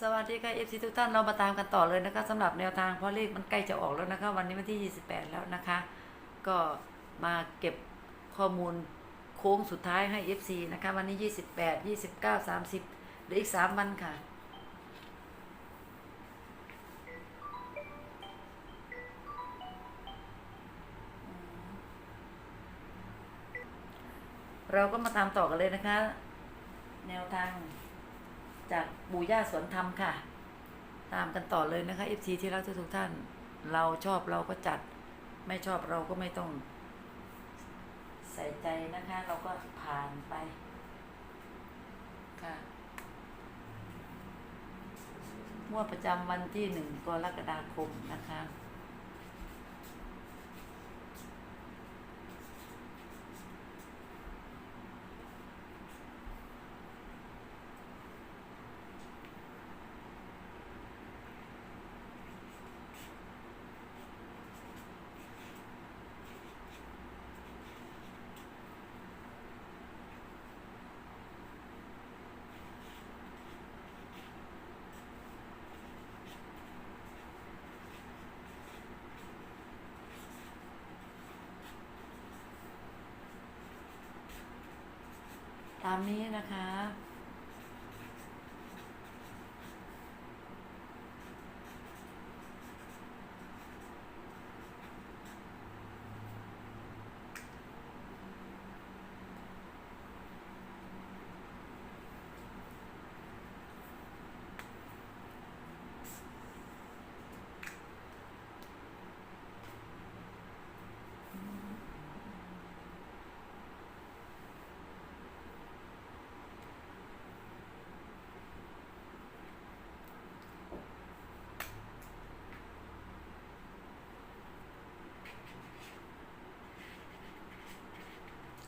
สวัสดีค่ะเอฟซีทุกท่านเรามาตามกันต่อเลยนะคะสำหรับแนวทางเพราะเลขมันใกล้จะออกแล้วนะคะ วันนี้วันที่ 28 แล้วนะคะ ก็มาเก็บข้อมูลโค้งสุดท้ายให้ FC นะคะ วันนี้ 28 29 30เหลืออีก 3 วันค่ะ เราก็มาตามต่อกันเลยนะคะ แนวทาง จากปู่ย่าสวนธรรมค่ะ ตามกันต่อเลยนะคะ FC ที่รักทุกท่าน เราชอบเราก็จัด ไม่ชอบเราก็ไม่ต้อง ใส่ใจนะคะ เราก็ผ่านไป ค่ะงวดประจำวันที่หนึ่งกรกฎาคมนะคะ ตามนี้นะคะ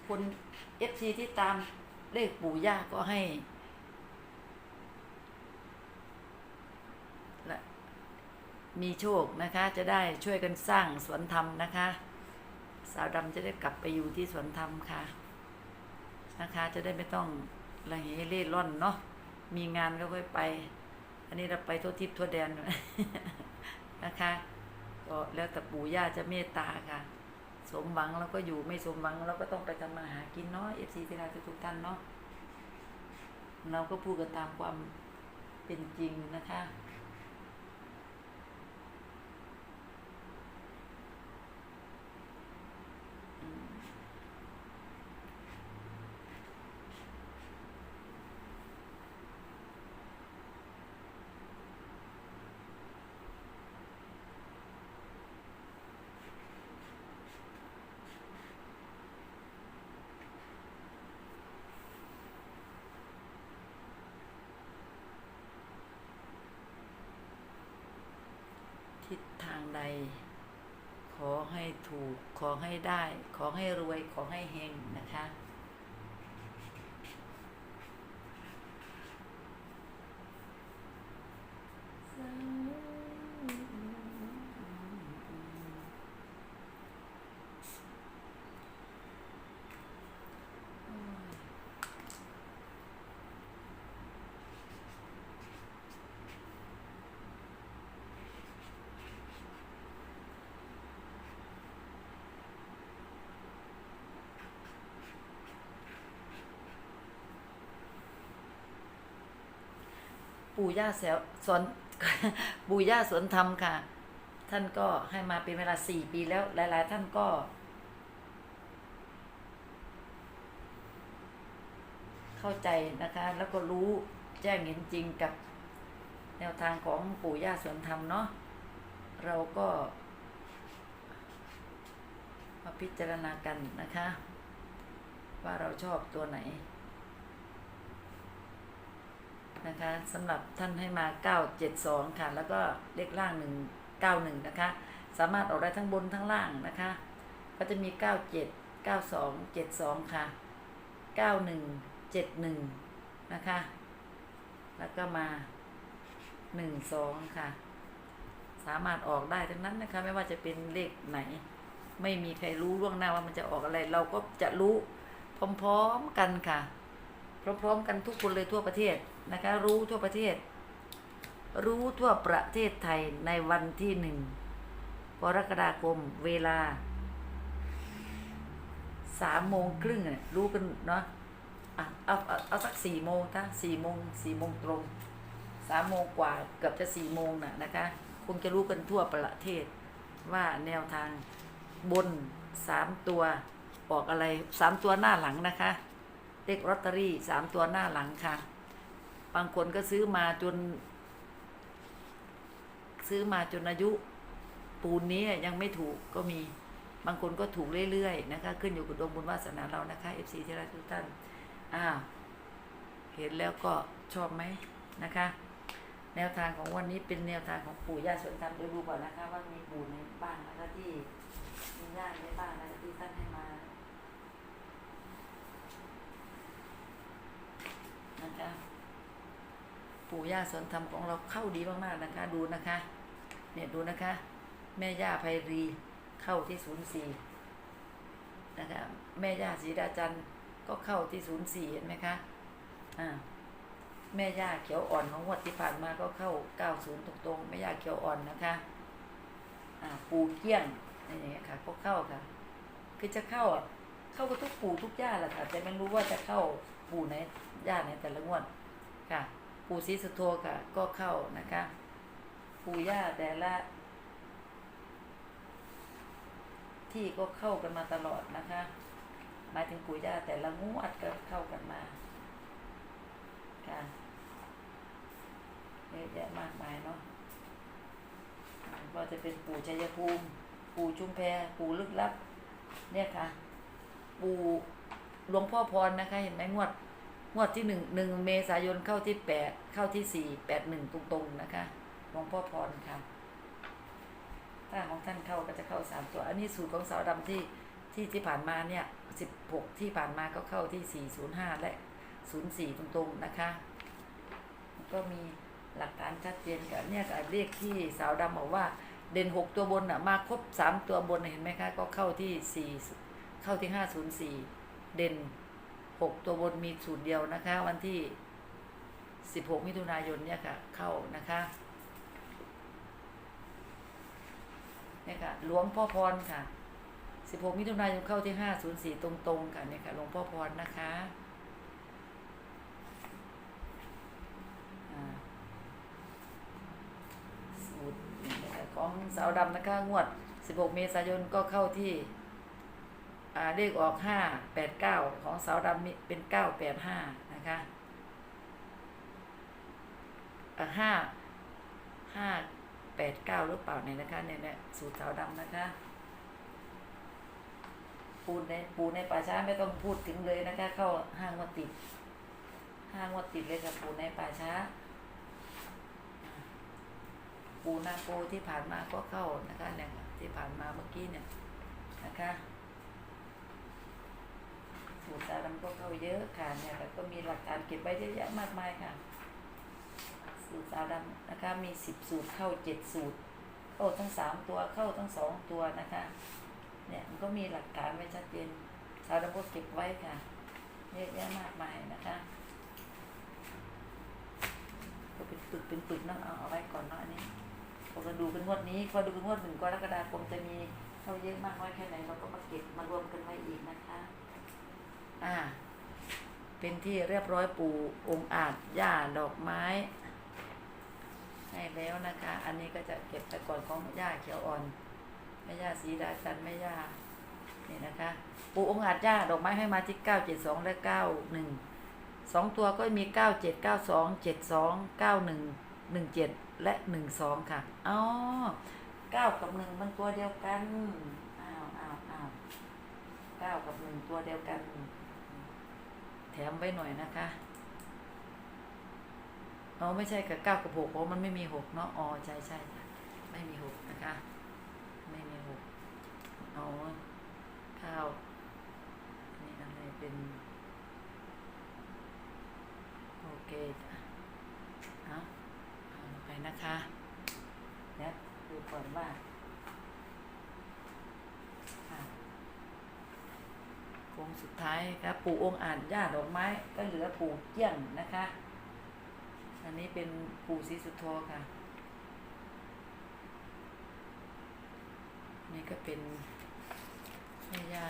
คนเอฟซีที่ตามเลขปู่ย่าก็ให้มีโชคนะคะ จะได้ช่วยกันสร้างสวนธรรมนะคะ สาวดำจะได้กลับไปอยู่ที่สวนธรรมค่ะนะคะ จะได้ไม่ต้องระเหเร่ร่อนเนาะมีงานก็ค่อยไป อันนี้เราไปทั่วทิพย์ทั่วแดนนะคะก็แล้วแต่ปู่ย่าจะเมตตาค่ะ สมหวังเราก็อยู่ไม่สมหวังเราก็ต้องไปทำมาหากินเนาะเอฟซีที่เราทุกท่านเนาะเราก็พูดกันตามความเป็นจริงนะคะ ทิศทางใด ขอให้ถูก ขอให้ได้ ขอให้รวย ขอให้เฮงนะคะ ปู่ย่าแสวสอนปู่ย่าสวนธรรมค่ะ ท่านก็ให้มาเป็นเวลาสี่ปีแล้ว หลาย ๆ ท่านก็เข้าใจนะคะ แล้วก็รู้แจ้งเห็นจริงกับแนวทางของปู่ย่าสวนธรรมเนาะเราก็มาพิจารณากันนะคะ ว่าเราชอบตัวไหน นะคะสำหรับท่านให้มา 972 ค่ะ แล้วก็เลขล่าง 191 นะคะ สามารถออกได้ทั้งบนทั้งล่างนะคะ ก็จะมี 97 92 72 ค่ะ 91 71 นะคะ แล้วก็มา 12 ค่ะ สามารถออกได้ทั้งนั้นนะคะ ไม่ว่าจะเป็นเลขไหน ไม่มีใครรู้ล่วงหน้าว่ามันจะออกอะไร เราก็จะรู้พร้อมๆกันค่ะ พร้อมๆกันทุกคนเลยทั่วประเทศ นะคะรู้ทั่วประเทศ รู้ทั่วประเทศไทยในวันที่หนึ่งกรกฎาคมเวลาสามโมงครึ่งเนี่ยรู้กันเนาะอะเอาเอาเอาสักสี่โมงถ้าสี่โมงสี่โมงตรงสามโมงกว่าเกือบจะสี่โมงน่ะนะคะ คงจะรู้กันทั่วประเทศ ว่าแนวทางบนสามตัวออกอะไรสามตัวหน้าหลังนะคะเลขลอตเตอรี่สามตัวหน้าหลังค่ะ บางคนก็ซื้อมาจน ซื้อมาจนอายุปูนนี้ยังไม่ถูกก็มี บางคนก็ถูกเรื่อยๆนะคะ ขึ้นอยู่กับดวงบุญวาสนาเรานะคะ FC ที่รักทุกท่านอ้าวเห็นแล้วก็ชอบไหมนะคะ แนวทางของวันนี้เป็นแนวทางของปู่ย่าสวนธรรมเดี๋ยวดูก่อนนะคะ ว่ามีปู่ในบ้านนะคะที่มีญาติในบ้านนะคะที่ท่านให้มานะคะ ปู่ย่าสวนธรรมของเราเข้าดีมากๆนะคะ ดูนะคะ เนี่ยดูนะคะ แม่ย่าไพรีเข้าที่ศูนย์สี่นะคะแม่ย่าศรีดาจันทร์ก็เข้าที่ศูนย์สี่เห็นไหมคะอ่าแม่ย่าเขียวอ่อนของวัดที่ผ่านมาก็เข้าเก้าศูนย์ตรงๆแม่ย่าเขียวอ่อนนะคะอ่าปูเกี้ยงนี่ค่ะก็เข้าค่ะ คือจะเข้าอะเข้ากับทุกปู่ทุกย่าแหละค่ะแต่ไม่รู้ว่าจะเข้าปู่ไหนย่าไหนแต่ละงวดค่ะ ปู่ศรีสุโธค่ะ ก็เข้านะคะ ปู่ย่าแต่ละ ที่ก็เข้ากันมาตลอดนะคะ หมายถึงปู่ย่าแต่ละงวดก็เข้ากันมาค่ะเยอะแยะมากมายเนาะก็จะเป็นปู่ชัยภูมิ ปู่ชุมแพปู่ลึกลับ เนี่ยค่ะ ปู่หลวงพ่อพรนะคะ เห็นไหมงวด งวดที่หนึ่งหนึ่งเมษายนเข้าที่แปดเข้าที่สี่แปดหนึ่งตรงๆนะคะหลวงพ่อพรค่ะ ถ้าของท่านเข้าก็จะเข้าสามตัว อันนี้สูตรของสาวดำที่ที่ที่ผ่านมาเนี่ยสิบหกที่ผ่านมาก็เข้าที่สี่ศูนย์ห้าและศูนย์สี่ตรงๆนะคะ ก็มีหลักฐานชัดเจนกับเนี่ยกับเลขที่สาวดำบอกว่าเด่นหกตัวบนอะมาครบสามตัวบนเห็นไหมคะ ก็เข้าที่สี่เข้าที่ห้าศูนย์สี่เด่น หกตัวบนมีสูตรเดียวนะคะ วันที่สิบหกมิถุนายนเนี่ยค่ะ เข้านะคะเนี่ยค่ะหลวงพ่อพรค่ะ 16 มิถุนายนเข้าที่ 504 ตรงๆ ค่ะเนี่ยค่ะหลวงพ่อพรนะคะอ่าสูตรของสาวดำนะคะงวด 16 เมษายนก็เข้าที่ เลขออก589ของสาวดำมีเป็น985นะคะอ่าห้าห้าแปดเก้าหรือเปล่าเนี่ยนะคะเนี่ยเนี่ยสูตรสาวดำนะคะ ปูในปูในป่าช้าไม่ต้องพูดถึงเลยนะคะ เข้าห้างวัดติด ห้างวัดติดเลยกับปูในป่าช้า ปูนาโปที่ผ่านมาก็เข้านะคะเนี่ยที่ผ่านมาเมื่อกี้เนี่ยนะคะ สูตรสาวดำก็เข้าเยอะค่ะเนี่ยแต่ก็มีหลักฐานเก็บไว้เยอะแยะมากมายค่ะ สูตรสาดำนะคะ มีสิบสูตรเข้าเจ็ดสูตร เข้าทั้งสามตัวเข้าทั้งสองตัวนะคะเนี่ยมันก็มีหลักฐานไว้ชัดเจนสาดำก็เก็บไว้ค่ะเยอะแยะมากมายนะคะก็เป็นปึกเป็นปึกนั่งเอาเอาไว้ก่อนเนาะอันนี้พอมาดูเป็นงวดนี้พอดูเป็นงวดหนึ่งกรกฎาคมจะมีเข้าเยอะมากน้อยแค่ไหนเราก็มาเก็บมารวมกันไว้อีกนะคะ อ่า เป็นที่เรียบร้อยปูองค์อาจหญ้าดอกไม้ ให้แล้วนะคะ อันนี้ก็จะเก็บแต่ก่อนของหญ้าเขียวอ่อนแม่ย่าสีดาจันทร์แม่ย่านี่นะคะ ปูองอาจหญ้าดอกไม้ให้มาที่เก้าเจ็ดสองและเก้าหนึ่งสองตัวก็มีเก้าเจ็ดเก้าสองเจ็ดสองเก้าหนึ่งหนึ่งเจ็ดและหนึ่งสองค่ะอ๋อเก้ากับหนึ่งมันตัวเดียวกันอ้าวอ้าวอ้าวเก้ากับหนึ่งตัวเดียวกัน แถมไว้หน่อยนะคะอ๋อไม่ใช่กับเก้ากับหกเพราะมันไม่มีหกเนาะอ๋อใช่ใช่ไม่มีหกนะคะ ไม่มีหกอ๋อาวอันนี่อะไรเป็น โอเคจ้ะเอาเอาไปนะคะเดี๋ยวดูก่อนว่าอะโค้งสุด ท้ายครับปู่องค์อ่านย่าดอกไม้ก็เหลือปู่เกี้ยงนะคะ อันนี้เป็นปู่ศรีสุโธค่ะ นี่ก็เป็นแม่ย่า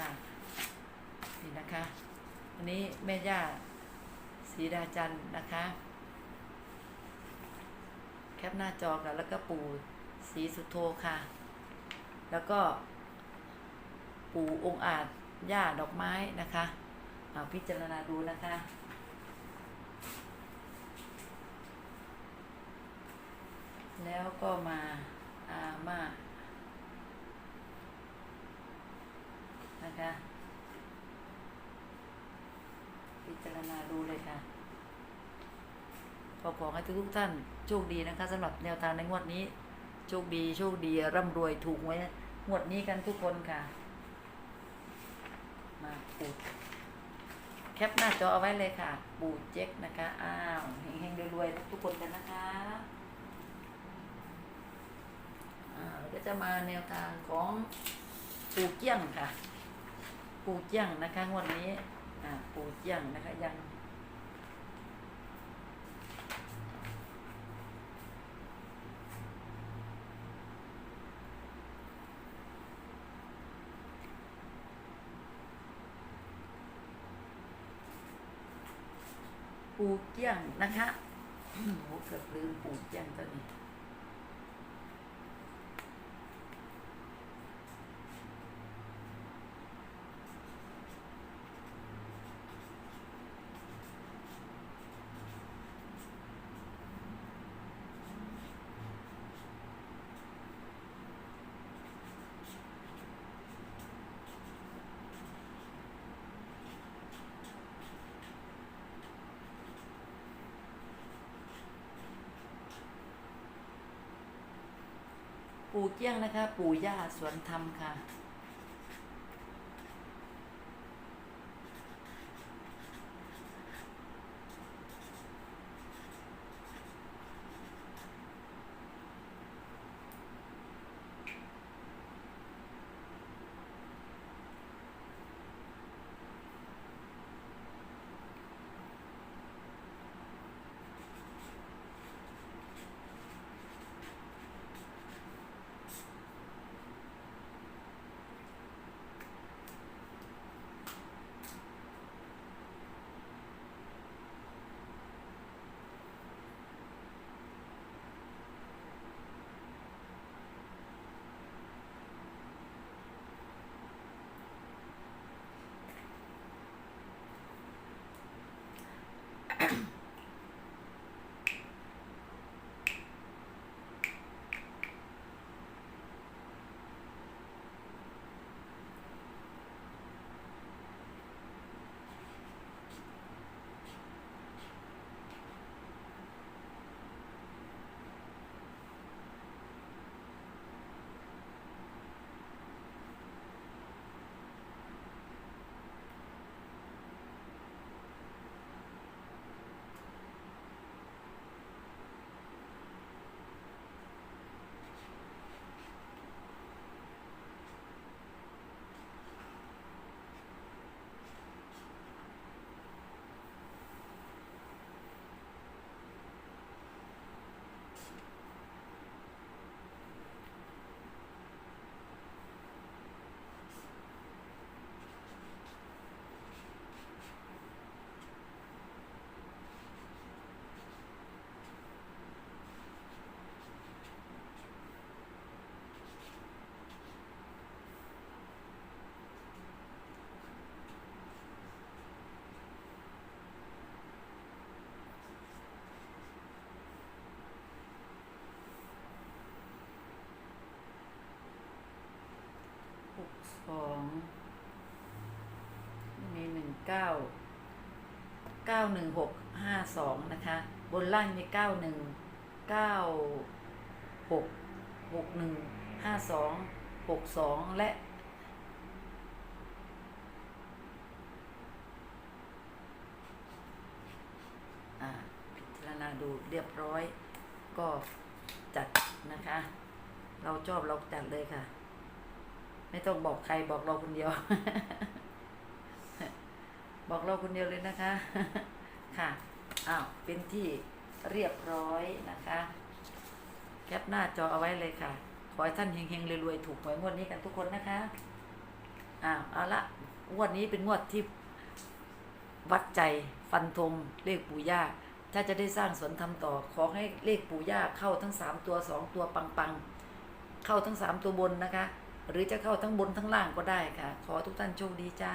นี่นะคะอันนี้แม่ย่าศรีดาจันนะคะ แคปหน้าจอค่ะแล้วก็ปู่ศรีสุโธค่ะ แล้วก็ปู่องค์อาจ ย่าดอกไม้นะคะเอาพิจารณาดูนะคะแล้วก็มาอามานะคะ พิจารณาดูเลยค่ะขอขอให้ทุกท่านโชคดีนะคะสำหรับแนวทางในงวดนี้ โชคดีโชคดีร่ำรวยถูกไว้งวดนี้กันทุกคนค่ะ มาปูดแคปหน้าจอเอาไว้เลยค่ะ ปูดเจ๊กนะคะ อ้าวเฮงๆรวยๆทุกคนกันนะคะอ่าก็จะมาแนวทางของปูเกี้ยงค่ะ ปูเกี้ยงนะคะงวดนี้อ่าปูเกี้ยงนะคะยังปู เกี้ยงนะคะอืมโหเกือบลืมปูเกี้ยงตัวนี้ ปู่เกี้ยงนะคะ ปู่ย่าสวนธรรมค่ะ เก้าเก้าหนึ่งหกห้าสองนะคะ บนล่างมีเก้าหนึ่งเก้าหกหกหนึ่งห้าสองหกสองและอ่าพิจารณาดูเรียบร้อย ก็จัดนะคะ เราชอบเราจัดเลยค่ะ ไม่ต้องบอกใครบอกเราคนเดียว บอกเราคนเดียวเลยนะคะ ค่ะ อ้าว เป็นที่เรียบร้อยนะคะ แคปหน้าจอเอาไว้เลยค่ะ ขอให้ท่านเฮงๆรวยๆถูกหวยงวดนี้กันทุกคนนะคะ อ้าว เอาละงวดนี้เป็นงวดที่วัดใจฟันธงเลขปู่ย่า ถ้าจะได้สร้างสวนทำต่อ ขอให้เลขปู่ย่าเข้าทั้งสามตัวสองตัวปังๆ เข้าทั้งสามตัวบนนะคะ หรือจะเข้าทั้งบนทั้งล่างก็ได้ค่ะ ขอทุกท่านโชคดีจ้า